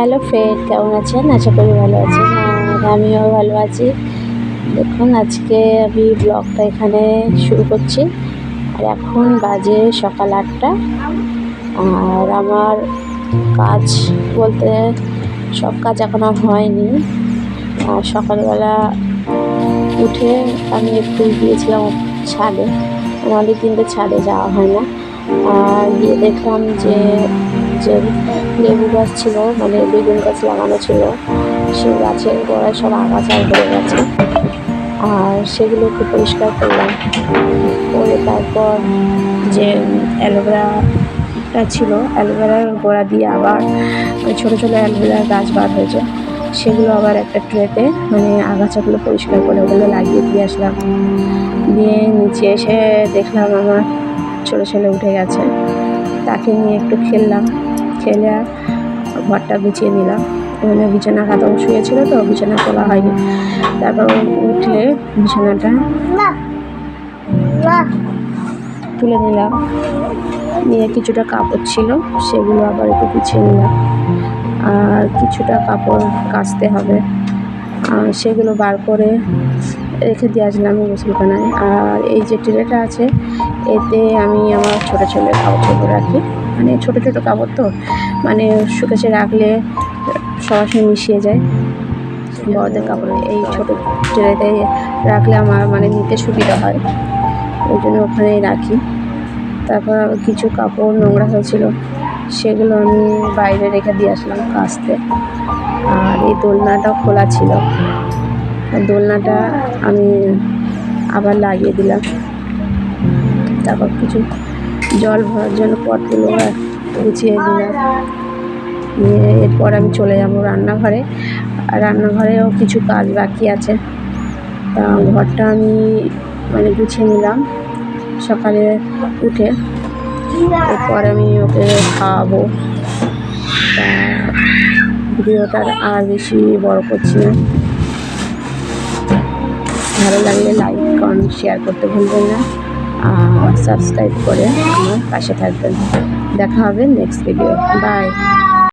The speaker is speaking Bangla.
হ্যালো ফ্রেন্ড কেমন আছেন? আশা করি ভালো আছেন। আমিও ভালো আছি। দেখুন, আজকে আমি ব্লগটা এখানে শুরু করছি। আর এখন বাজে সকাল আটটা। আর আমার কাজ বলতে সব কাজ এখনও হয়নি। আর সকালবেলা উঠে আমি একটু গিয়েছিলাম ছাদে। অনেক দিন তো ছাদে যাওয়া হয় না। আর গিয়ে দেখলাম যে যে লেবু গাছ ছিল মানে বেগুন গাছ লাগানো ছিল, সেই গাছের গোড়ায় সব আগাছা হয়ে গেছে। আর সেগুলোকে পরিষ্কার করলাম। করে তারপর যে অ্যালোভেরাটা ছিল, অ্যালোভেরার গোড়া দিয়ে আবার ছোটো ছোটো অ্যালোভেরার গাছ বার হয়েছে। সেগুলো আবার একটা ট্রেতে মানে আগাছাগুলো পরিষ্কার করে ওগুলো লাগিয়ে দিয়ে আসলাম। দিয়ে নিচে এসে দেখলাম আমার ছোটো ছেলে উঠে গেছে। তাকে নিয়ে একটু খেললাম। আর ঘরটা গুছিয়ে নিলাম। ওখানে বিছানা কাঁথা শুয়েছিল তো, বিছানা তোলা হয়নি। তারপর উঠলে বিছানাটা তুলে নিলাম। নিয়ে কিছুটা কাপড় ছিল, সেগুলো আবার একটু গুছিয়ে নিলাম। আর কিছুটা কাপড় কাচতে হবে। সেগুলো বার করে রেখে দিয়ে আসলাম গোসলখানায়। আর এই যে ট্রেটা আছে, এতে আমি আমার ছোটো ছেলের কাপড় রাখি। মানে ছোটো ছোটো কাপড় তো মানে শুকেছে রাখলে সবার সঙ্গে মিশিয়ে যায়। বড়দের কাপড়, এই ছোটো ট্রেতে রাখলে আমার মানে নিতে সুবিধা হয়। ওই জন্য ওখানেই রাখি। তারপর কিছু কাপড় নোংরা হয়েছিল, সেগুলো আমি বাইরে রেখে দিয়ে আসলাম কাচতে আর এই দোলনাটাও খোলা ছিল। দোলনাটা আমি আবার লাগিয়ে দিলাম। তারপর কিছু জল ভরার জন্য পটগুলো গুছিয়ে দিলাম নিয়ে এরপর আমি চলে যাব রান্নাঘরে। রান্নাঘরেও কিছু কাজ বাকি আছে। তা ঘরটা আমি মানে গুছিয়ে নিলাম সকালে উঠে। এরপর আমি ওকে খাওয়াবো। তা ভিডিওটা আর বেশি বড় করছি না। ভালো লাগলে লাইক কমেন্ট শেয়ার করতে ভুলবেন না। সাবস্ক্রাইব করে আমার পাশে থাকবেন। দেখা হবে নেক্সট ভিডিও বাই